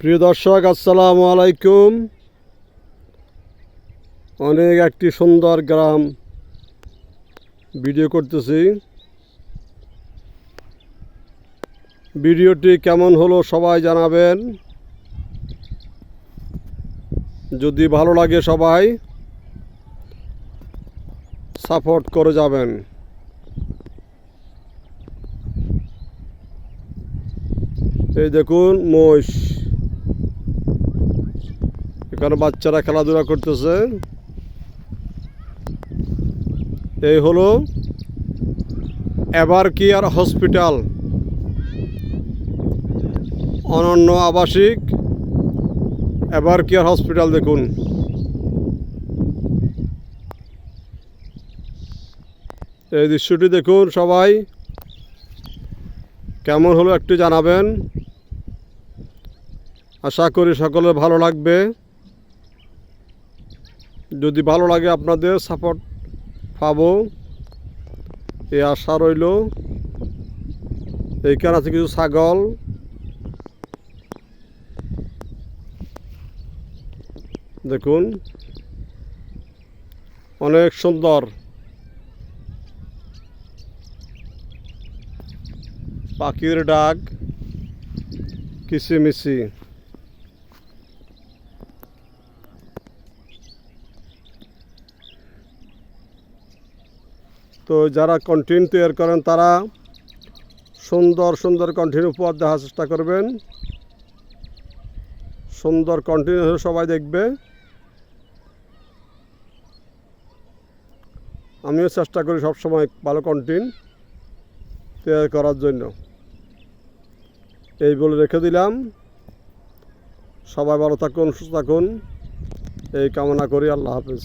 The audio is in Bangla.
প্রিয় দর্শক, আসসালামু আলাইকুম। অনেক একটি সুন্দর গ্রাম ভিডিও করতেছি। ভিডিওটি কেমন হলো সবাই জানাবেন। যদি ভালো লাগে সবাই, সাপোর্ট করে যাবেন। এই দেখুন, মহিষ। এখানে বাচ্চারা খেলাধুলা করতেছে। এই হলো এভার কেয়ার হসপিটাল। অনন্য আবাসিক এভার কেয়ার হসপিটাল দেখুন। এই দৃশ্যটি দেখুন সবাই। কেমন হলো একটু জানাবেন। আশা করি সকলের ভালো লাগবে। যদি ভালো লাগে আপনাদের সাপোর্ট পাবো। এই আশা রইল। এইখানে আছে কিছু ছাগল। দেখুন। অনেক সুন্দর। পাখির ডাক। কিসিমিসি। তো যারা কন্টেন্ট তৈরি করেন, তারা সুন্দর সুন্দর কন্টেন্ট উপহার দেওয়ার চেষ্টা করবেন। সুন্দর কন্টেন্ট সবাই দেখবে। আমিও চেষ্টা করি সবসময় ভালো কন্টেন্ট তৈরি করার জন্য। এই বলে রেখে দিলাম। সবাই ভালো থাকুন, সুস্থ থাকুন। এই কামনা করি, আল্লাহ হাফিজ।